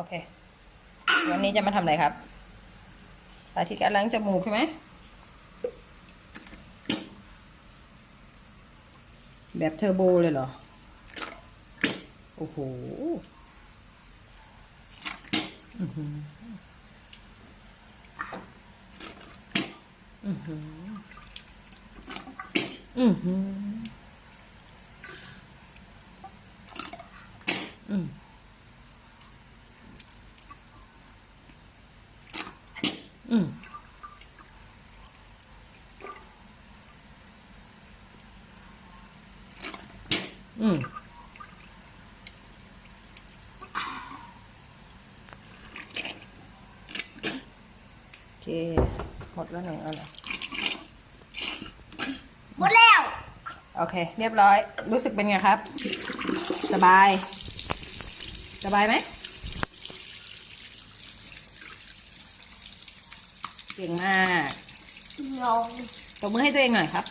โอเค วันนี้จะมาทำอะไรครับ สาธิตการล้างจมูกใช่ไหม แบบเทอร์โบเลยเหรอ โอ้โหอือหืออือหืออือหืออืม อืมอืมโอเคหมดแล้วหนึ่งเอาเลยหมดแล้ว โอเค เรียบร้อย รู้สึกเป็นไงครับ สบาย สบายไหม เก่งมากลงตบมือให้ตัวเองหน่อยครับ